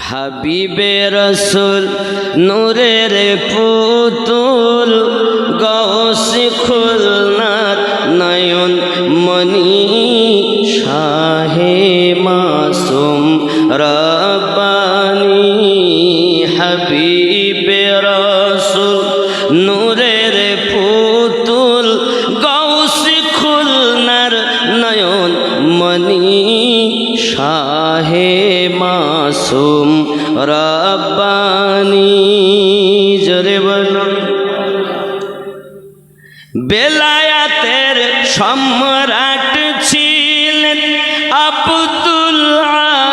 হাবিবে রসুল নূরের পুতুল গৌসি খুলনার নয়ন জোরে বলুন বেলায়াতের সম্রাট ছিলেন আব্দুল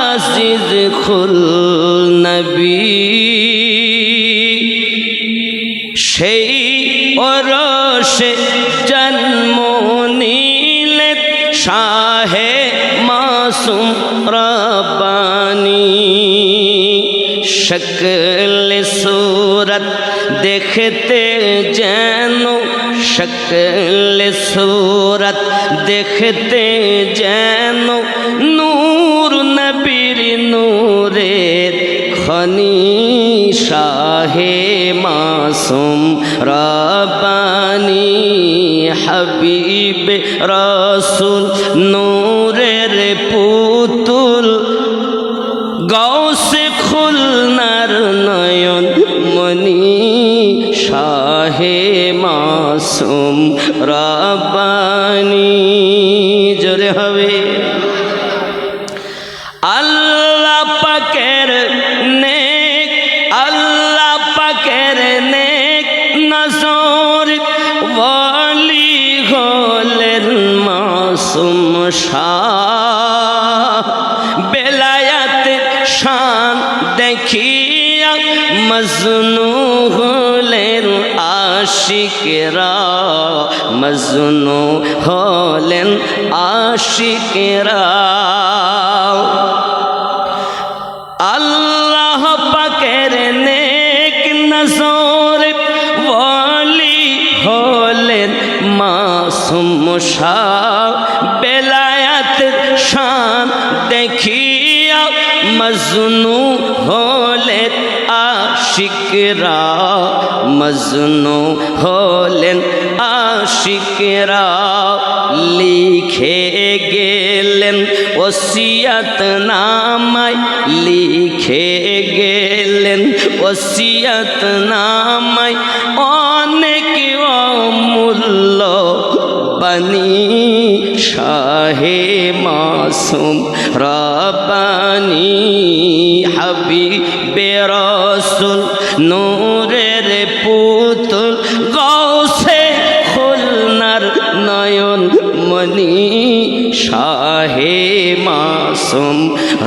আজিজ খুল নবী। সেই ওরসে জন্ম নিলেন শাহে মাসুম রব্বানি। শকল সুরত দেখতে যেন শকল সুরত, দেখতে যেন নূর নবীর নূরের খনি শাহে মাসুম রব্বানি হাবিব রসুল, নূরের পুতুল মাসুম রব্বানি, জোরে হবে। আল্লাহ পাকের নেক, আল্লাহ পাকের নেক নজর বলি হলেন মাসুম শাহ। বেলায়াত শান দেখিয়া মজনু হলেন আশিকেরা, মজনু হলেন আশিকেরা। আল্লাহ পাকের নেক নজর বলি হলেন মাসুম শাহ বেলায়াত শান দেখিয়া মজনু আশিকরা মজনু হলেন আশিকরা, লিখে গেলেন ওসিয়াত নামায়, লিখে গেলেন ওসিয়াত নামায়। অনেক অমূল্য বানি শাহে মাসুম রব্বানি। নূরের পুতুল গৌসে খুলনার নয়ন মনি শাহে মাসুম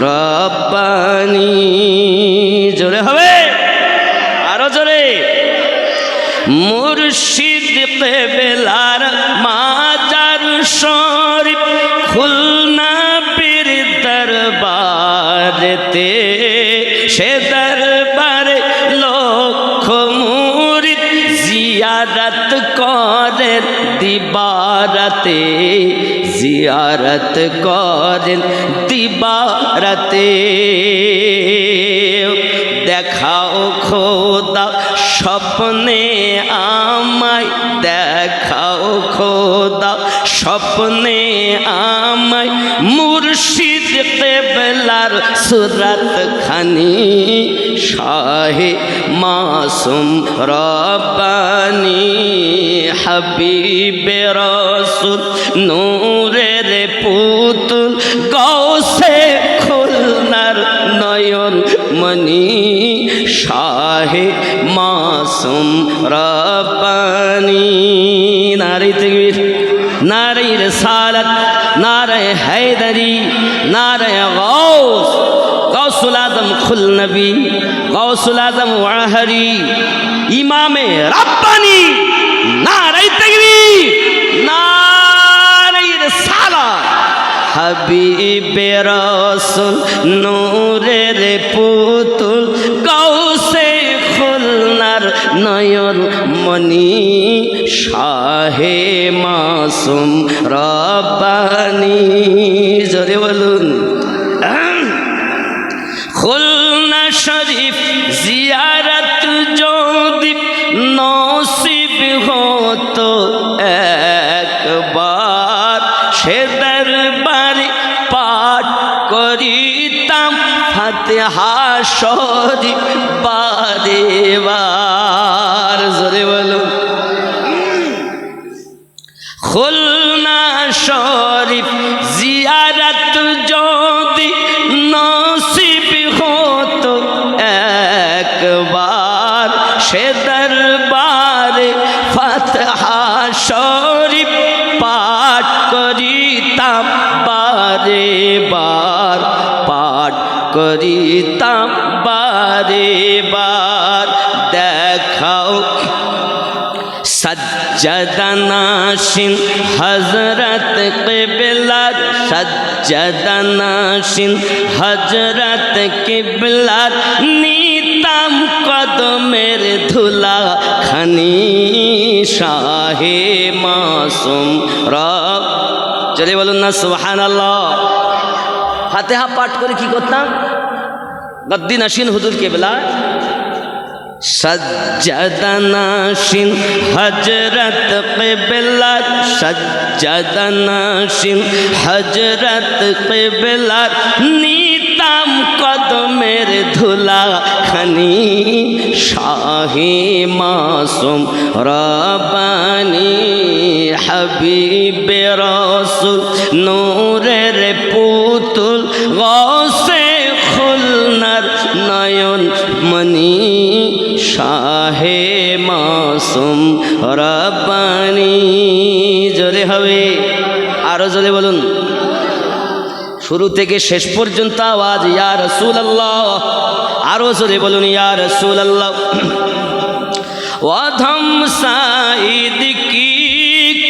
রব্বানি। জোরে হবে? আরও জোরে? মুর্শিদ বেলার মাজার শরীফ খুলনা দিবারাতে জিয়ারত করেন দিবারতে। দেখাও খোদা স্বপ্নে আমায় দেখাও খোদা স্বপ্নে আমায়। মুর্শিদ কেবলার সুরাত খানি শাহে মাসুম রব্বানি হাবিবে রসুল নূরের পুতুল গৌসে খুলনার নয়ন মনি শাহে মাসুম রব্বানি। নারী তকবীর নারী রসালত, নারে নারে গৌস গৌসুল আজম খুল নবী গৌসুল আজম ওয়াহারি, ইমামে রাব্বানি নারে তকবীর নারে রসালত। হাবিবে রসুল নূরের পুতুল গৌসে খুলনার নয়ন মনি শাহে মাসুম রব্বানি হতো একবার সে দরবারে পাঠ করিতাম ফাতেহা শরীফ বার। জোরে বলুন। খুলনা শরীফ শরীফ পাঠ করিতাম, বারে বার পাঠ করিতাম, বারে বার। দেখাও সজ্জদনাশিন হজরত কিবলার সজ্জদনাশিন হজরত কিবলার নিতাম কদমের ধুলা খনি শাহে মাসুম রব। চলে বলুন না, সুবহানাল্লাহ। ফাতেহা পাঠ করে কি করতাম? গদ্দিন আসিন হুজুর কেবলা। সজ্জদনাশিন হজরত কিবলার সজ্জদনাশিন হজরত কিবলার নিতাম কদমের ধুলা খনি, শাহে মাসুম রবানি হাবিবে রসুল নূরের পুতুল গসে খুলনার নয়ন মনি শাহে মাসুম রব্বানি শুরু থেকে শেষ পর্যন্ত আওয়াজ, ইয়া রসুল আল্লাহ আরও জোরে বলুন, ইয়া রসুল আল্লাহ অধম সাইদ কি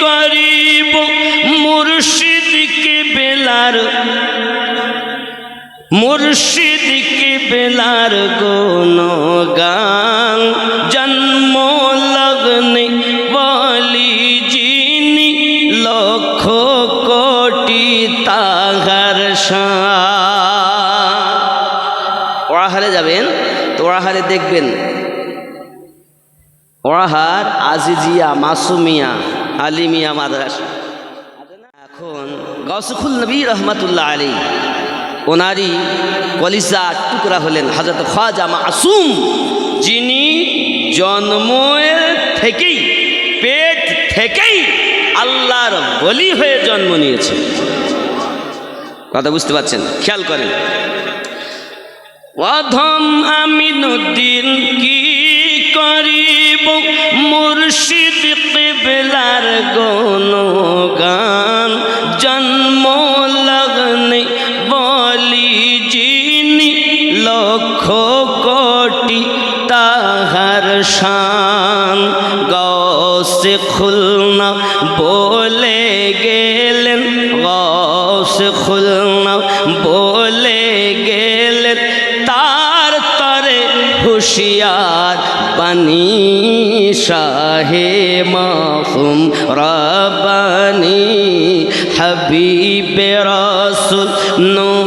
করিব? মুর্শিদ কে বেলার মুর্শিদ কে বেলার গুণ গান দেখবেন। ওড়াহার আজিজিয়া, মাসুমিয়া, আলিমিয়া মাদ্রাসা। এখন গসখুল নবী রহমতুল্লাহ আলী ওনারই কলিজা টুকরা হলেন হজরত খাজা মাসুম, যিনি জন্মের থেকেই, পেট থেকেই আল্লাহর বলি হয়ে জন্ম নিয়েছে কথা বুঝতে পারছেন? খেয়াল করেন। অধম আমিনুদ্দিন কি করিব? মুর্শিদ কেবলার গণ গান জন্ম লগ্নে বলি যিনি লক্ষ কোটি তাহার শান। গসে খুলনা বলে গেলেন গসে খুলনা বলে হুশিয়ার বানি শাহে মাফুম রবানি হাবিবে রসুল নূর